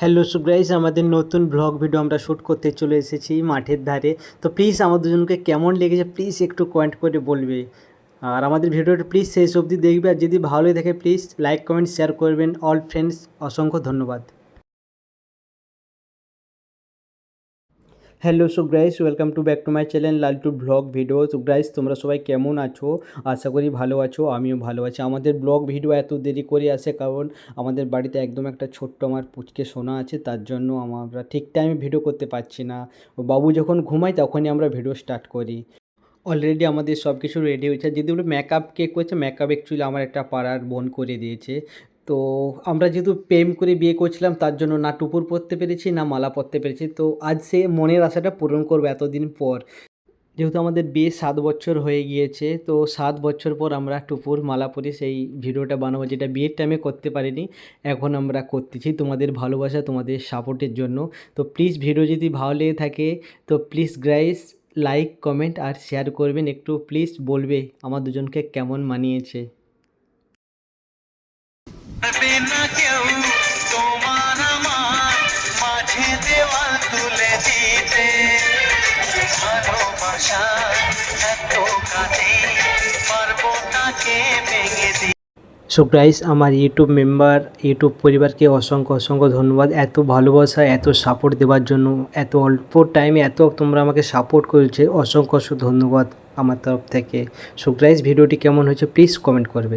Hello সুগ্রাইজ আমাদের নতুন blog video আমরা শ্যুট করতে চলে এসেছি মাঠের ধারে। তো প্লিজ আমাদের দুজনকে কেমন লেগেছে প্লিজ একটু কমেন্ট করে বলবে। আর আমাদের ভিডিওটা প্লিজ শেষ অবধি দেখবে। আর যদি ভালো লেগে প্লিজ লাইক কমেন্ট শেয়ার করবেন। অল ফ্রেন্ডস অসংখ্য ধন্যবাদ। Hello so guys welcome to back to my channel Laltu blog video তো গ্রাইস তোমরা সবাই কেমন আছো? আশা করি ভালো আছো, আমিও ভালো আছি। আমাদের ব্লগ ভিডিও এত দেরি করে আসে কারণ আমাদের বাড়িতে একদম একটা ছোট্ট আমার পুচকে সোনা আছে, তার জন্য আমরা ঠিক টাইমে ভিডিও করতে পারছি না। বাবু যখন ঘুমাই তখনই আমরা ভিডিও স্টার্ট করি। অলরেডি আমাদের সব কিছু রেডি হয়েছে। যদি বলে মেকআপ কে করেছে মেকআপ অ্যাকচুয়ালি আমার একটা পাড়ার বোন করে দিয়েছে। তো আমরা যেহেতু প্রেম করে বিয়ে করছিলাম, তার জন্য না টুপুর পরতে পেরেছি, না মালা পরতে পেরেছি। তো আজ সে মনের আশাটা পূরণ করব এতদিন পর। যেহেতু আমাদের বিয়ে সাত বছর হয়ে গিয়েছে, তো সাত বছর পর আমরা টুপুর মালা পরে সেই ভিডিওটা বানাবো, যেটা বিয়ের টাইমে করতে পারিনি। এখন আমরা করতেছি তোমাদের ভালোবাসা, তোমাদের সাপোর্টের জন্য। তো প্লিজ ভিডিও যদি ভালো লেগে থাকে, তো প্লিজ গ্রাইস লাইক কমেন্ট আর শেয়ার করবেন। একটু প্লিজ বলবে আমার দুজনকে কেমন মানিয়েছে। না কেউ, তোমার আমার মাঝে দেওয়াল তুলে দিতে। ভালোবাসা এত কাছে পারব তাকে ভেঙে দিতে সো গাইস আমার ইউটিউব মেম্বার ইউটিউব পরিবারকে অসংখ্য অসংখ্য ধন্যবাদ এত ভালোবাসা, এত সাপোর্ট দেওয়ার জন্য, এত অল্প টাইমে এত তোমরা আমাকে সাপোর্ট করেছে, অসংখ্য অসংখ্য ধন্যবাদ আমার তরফ থেকে। সো গাইস ভিডিওটি কেমন হয়েছে প্লিজ কমেন্ট করবে।